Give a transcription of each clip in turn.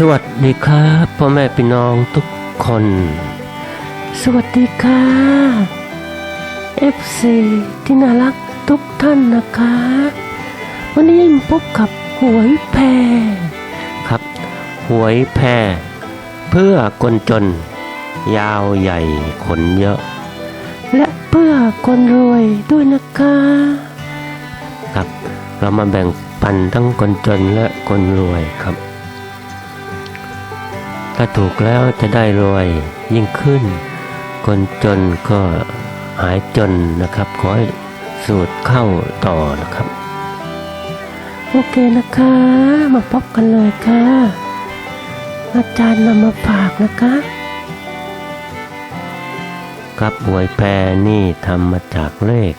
สวัสดีครับพ่อแม่พี่น้องทุกคน สวัสดีค่ะ FC ที่น่ารักทุกท่านนะคะ วันนี้พบกับหวยแพรครับ หวยแพรเพื่อคนจน ยาวใหญ่ขนเยอะ และเพื่อคนรวยด้วยนะคะ ครับ เรามาแบ่งปันทั้งคนจนและคนรวยครับ ถ้าถูกแล้วจะได้รวยยิ่งขึ้น คนจนก็หายจนนะครับ ขอให้สูตรเข้าต่อนะครับ โอเคนะคะ มาพบกันเลยค่ะ อาจารย์นำมาฝากนะคะ ครับหวยแพรนี่ทำมาจากเลข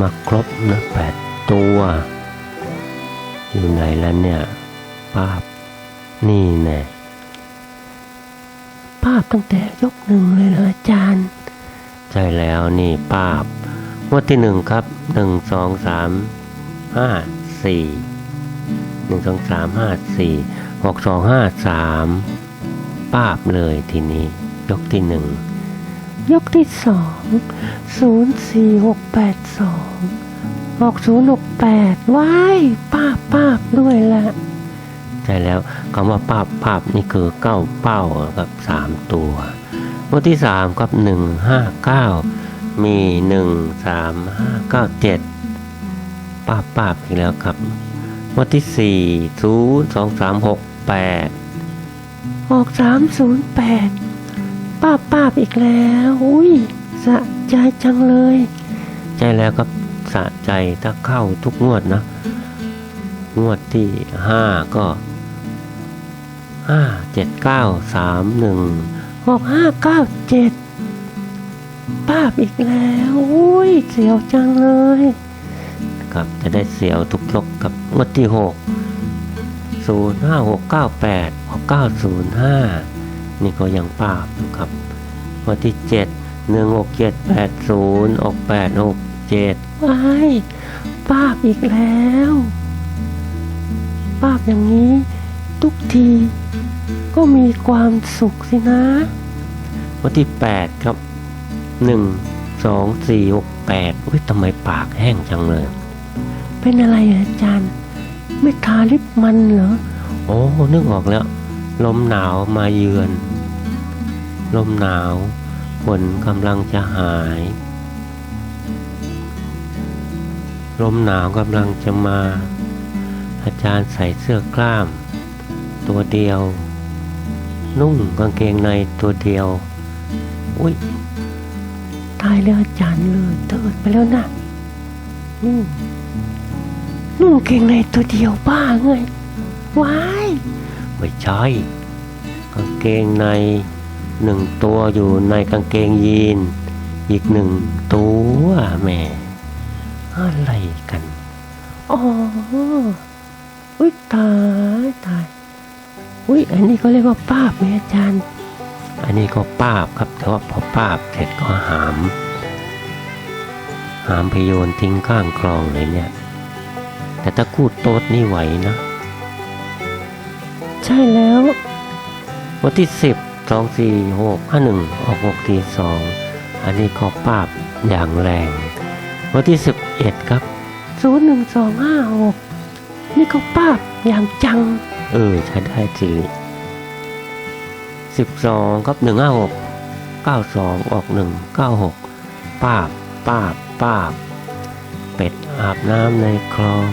มาครบนะแปดตัว อยู่ไหนแล้วเนี่ยป้าบนี่แน่ ภาพตั้งแต่ยกหนึ่งเลยเหรออาจารย์ ใช่แล้วนี่ภาพงวดที่หนึ่งครับหนึ่งสองสามห้าสี่หนึ่งสองสามห้าสี่หกสองห้าสามภาพเลยทีนี้ ยกที่หนึ่งยกที่สองศูนย์สี่หกแปดสองหกศูนย์หกแปดว้ายป้าบป้าบด้วยละ ใช่แล้วคำว่าภาพภาพนี่คือเก้าเป้ากับสามตัววันที่สามกับหนึ่งห้าเก้ามีหนึ่งสามห้าเก้าเจ็ดภาพภาพอีกแล้วครับวันที่สี่ศูนย์สองสามหกแปดออกสามศูนย์แปดป้าบป้าบอีกแล้วอุ้ยสะใจจังเลยใช่แล้วครับสะใจถ้าเข้าทุกงวดนะ งวดที่ห้าก็ ห้าเจ็ดเก้าสามหนึ่งหกห้าเก้าเจ็ดป้าบอีกแล้วอุ้ยเสียวจังเลยครับจะได้เสียวทุกยกกับงวดที่หกศูนย์ห้าหกเก้าแปดหกเก้าศูนย์ห้านี่ก็ยังป้าบอยู่ครับงวดที่เจ็ดหนึ่งหกเจ็ดแปดศูนย์ออกแปดหกเจ็ดว้ายป้าบอีกแล้วภาพอย่างนี้ ทุกที ก็มีความสุขสินะ วันที่แปดครับหนึ่งสองสี่หกแปดอุ้ยทำไมปากแห้งจังเลย เป็นอะไรเหรออาจารย์ ไม่ทาลิปมันเหรอ โอ้นึกออกแล้ว ลมหนาวมาเยือน ลมหนาวฝนกำลังจะหาย ลมหนาวกำลังจะมา อาจารย์ใส่เสื้อกล้าม ตัวเดียว นุ่งกางเกงในตัวเดียว อุ้ยตายแล้วอาจารย์เลยเติดไปแล้วนะนุ่งนุ่งเกงในตัวเดียวบ้าไงว้ายไม่ใช่กางเกงในหนึ่งตัวอยู่ในกางเกงยีน อีกหนึ่งตัวแม่อะไรกัน อ๋อ อุ้ยตายตาย อุ้ยอันนี้ก็เรียกว่าป้าบไหมอาจารย์ อันนี้ก็ป้าบครับแต่ว่าพอป้าบเสร็จก็หาม หามพโยนทิ้งข้างคลองเลยเนี่ย แต่ถ้ากูดโต๊ดนี่ไหวนะ ใช่แล้ว วันที่สิบสองสี่หกห้าหนึ่งออกหกทีสองอันนี้ก็ป้าบอย่างแรง วันที่สิบเอ็ดครับศูนย์หนึ่งสองห้าหกนี่เขาป้าบอย่างจัง เออใช้ได้จริงสิบสองครับหนึ่งห้าหกเก้าสองออกหนึ่งเก้าหกป้าบป้าบป้าบเป็ดอาบน้ำในคลอง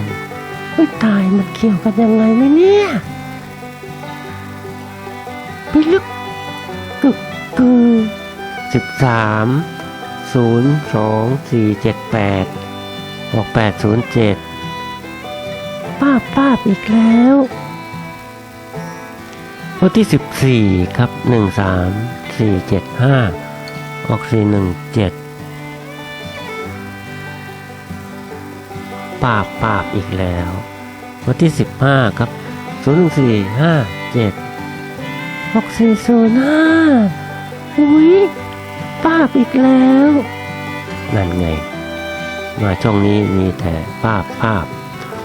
เฮ้ยตายมันเกี่ยวกันยังไงไหมเนี่ยไปลึกกึกกือสิบสามศูนย์สองสี่เจ็ดแปดหกแปดศูนย์เจ็ดป้าบป้าบอีกแล้ว วันที่สิบสี่ครับหนึ่งสามสี่เจ็ดห้าออกสี่หนึ่งเจ็ดปาบปาบอีกแล้ว วันที่สิบห้าครับศูนย์หนึ่งสี่ห้าเจ็ดหกสี่ศูนย์ห้าอุ้ยปาบอีกแล้ว นั่นไง มาช่องนี้มีแต่ภาพภาพ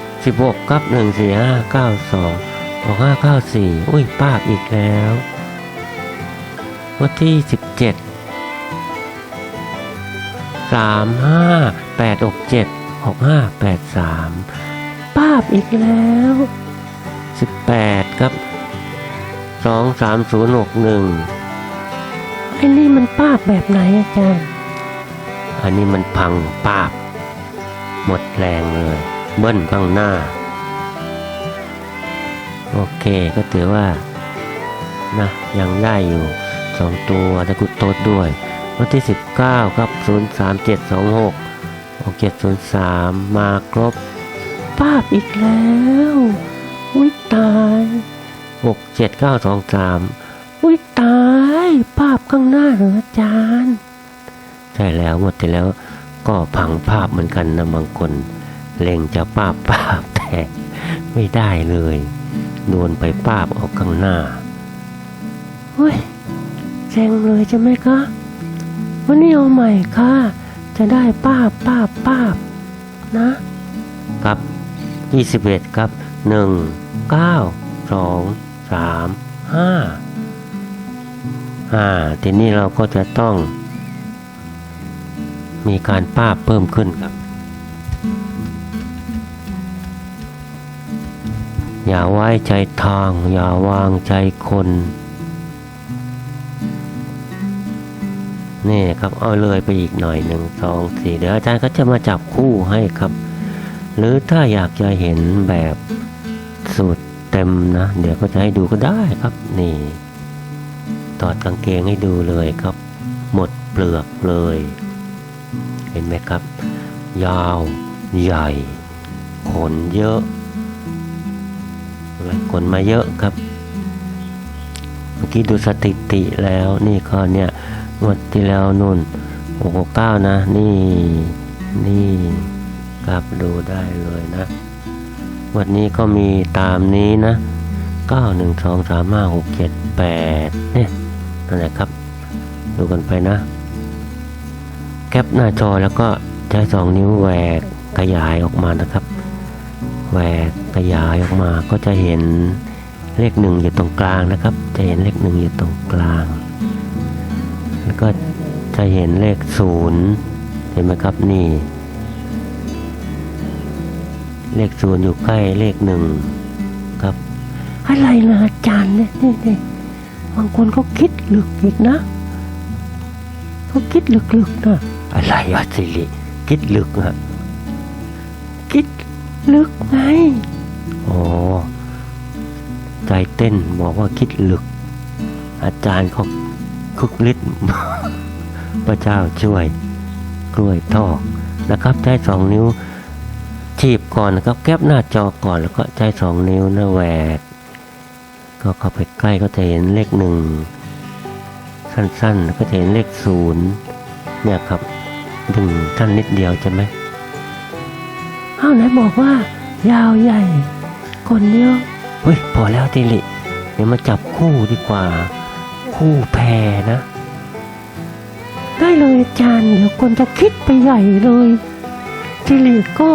16กับ 1 4 5 9 2 ออกห้าเก้าสี่อุ้ยป้าบอีกแล้ว วันที่สิบเจ็ดสามห้าแปดอกเจ็ดหกห้าแปดสามป้าบอีกแล้วสิบแปดครับสองสามศูนย์หกหนึ่งไอ้นี่มันป้าบแบบไหนอาจารย์ อันนี้มันพังป้าบ หมดแรงเลย เบิ้ลข้างหน้า โอเคก็ถือว่านะยังได้อยู่สองตัวตะกุดโต๊ดด้วยวันที่ 19 ครับ 03726 6703 มาครบป้าบอีกแล้วอุ้ยตาย67923อุ้ยตายป้าบข้างหน้าเหรออาจารย์ ใช่แล้วหมดที่แล้วก็พังภาพเหมือนกันนะบางคนเล็งจะป้าบป้าบแต่ไม่ได้เลย โดนไปป้าบออกข้างหน้าเฮ้ยแซงเลยใช่ไหมคะ วันนี้เอาใหม่ค่ะ จะได้ป้าบป้าบป้าบนะ ครับ 21 ครับ 1 9 2 3 5 5ทีนี้เราก็จะต้อง มีการป้าบเพิ่มขึ้นครับ อย่าไว้ใจทาง อย่าวางใจคนนี่ครับเอาเลยไปอีกหน่อยหนึ่งสองสี่เดี๋ยวอาจารย์ก็จะมาจับคู่ให้ครับ หรือถ้าอยากจะเห็นแบบสูตรเต็มนะ เดี๋ยวก็จะให้ดูก็ได้ครับนี่ตอดกางเกงให้ดูเลยครับ หมดเปลือกเลย เห็นไหมครับ ยาวใหญ่ ขนเยอะ ไหมขนมาเยอะครับ เมื่อกี้ดูสถิติแล้วนี่ก็เนี่ยงวดที่แล้วนู่นหกเก้านะ นี่นี่ครับดูได้เลยนะ วันนี้ก็มีตามนี้นะเก้าหนึ่งสองสามห้าหกเจ็ดแปดเนี่ยนั่นแหละครับ ดูกันไปนะ แคปหน้าจอแล้วก็ใช้สองนิ้วแหวกขยายออกมานะครับ แหวกขยายออกมาก็จะเห็นเลขหนึ่งอยู่ตรงกลางนะครับ จะเห็นเลขหนึ่งอยู่ตรงกลาง แล้วก็จะเห็นเลขศูนย์เห็นไหมครับนี่ เลขศูนย์อยู่ใกล้เลขหนึ่งครับ อะไรนะอาจารย์เนี่ยนี่นี่บางคนเขาคิดลึกอีกนะเขาคิดลึกๆนะอะไรอะสิริคิดลึกอะคิด ลึกไงอ๋อ ใจเต้นบอกว่าคิดลึก อาจารย์เขาคุกฤทธิ์พระเจ้าช่วยกล้วยทอกนะครับ ใช้สองนิ้วฉีบก่อนนะครับแคปหน้าจอก่อนแล้วก็ใช้สองนิ้วนะแหวกก็เข้าไปใกล้ก็จะเห็นเลขหนึ่งสั้นๆก็จะเห็นเลขศูนย์เนี่ยครับดึงท่านนิดเดียวใช่ไหม อ้าวไหนบอกว่า ยาวใหญ่ คนเยอะเฮ้ยพอแล้วติลิเดี๋ยวมาจับคู่ดีกว่า คู่แพรนะ ได้เลยอาจารย์เดี๋ยวคนจะคิดไปใหญ่เลยจิริก็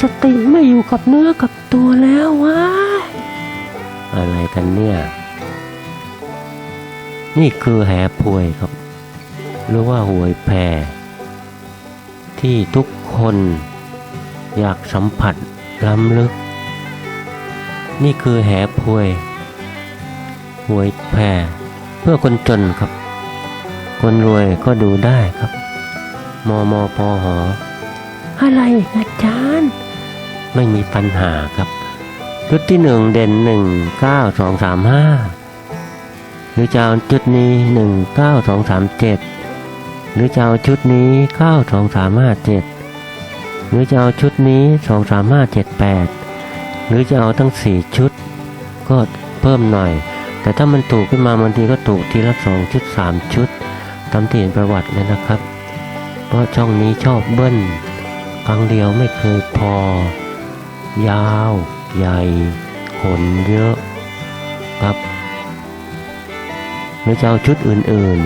สติไม่อยู่กับเนื้อกับตัวแล้ววะอะไรกันเนี่ย นี่คือแหพวยครับ หรือว่าหวยแพรที่ทุกคน อยากสัมผัสล้ำลึก นี่คือแหพวยหวยแพรเพื่อคนจนครับ คนรวยก็ดูได้ครับ มมปหอ อะไรอาจารย์ ไม่มีปัญหาครับชุดที่หนึ่งเด่นหนึ่งเก้าสองสามห้าหรือจะเอาจุดนี้หนึ่งเก้าสองสามเจ็ดหรือจะเอาชุดนี้เก้าสองสามห้าเจ็ด รือจะเอาชุดนี้สองสามห้าเจ็ดแปดหรือจะเอาทั้งสี่ชุด ก็เพิ่มหน่อย แต่ถ้ามันถูกขึ้นมาบางทีก็ถูกทีละสองชุดสามชุดตามที่เห็นประวัติเลยนะครับ เพราะช่องนี้ชอบเบิ้ลครั้งเดียวไม่เคยพอ ยาว ใหญ่ขนเยอะครับหรือจะเอาชุดอื่น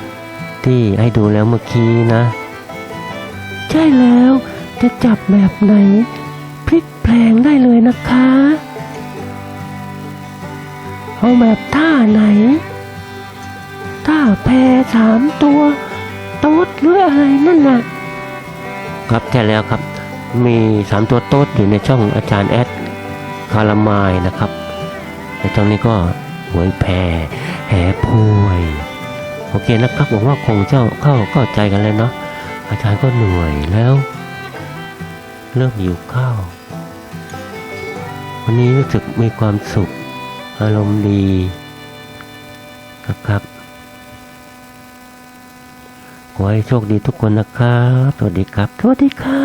ๆ ที่ให้ดูแล้วเมื่อกี้นะ ใช่แล้ว จะจับแบบไหน พลิกแปลงได้เลยนะคะ เอาแบบท่าไหน ท่าแพรสามตัว โต๊ดหรืออะไรนั่นน่ะ ครับใช่แล้วครับ มีสามตัวโต๊ดอยู่ในช่องอาจารย์แอดคารามายนะครับในช่องนี้ก็หวยแพรแห่พวยโอเคนะครับหวังว่าคงเจ้าเข้าเข้าใจกันเลยเนาะอาจารย์ก็เหนื่อยแล้ว เริ่มหิวข้าว วันนี้รู้สึกมีความสุข อารมณ์ดีนะครับ ขอให้โชคดีทุกคนนะครับ สวัสดีครับ สวัสดีค่ะ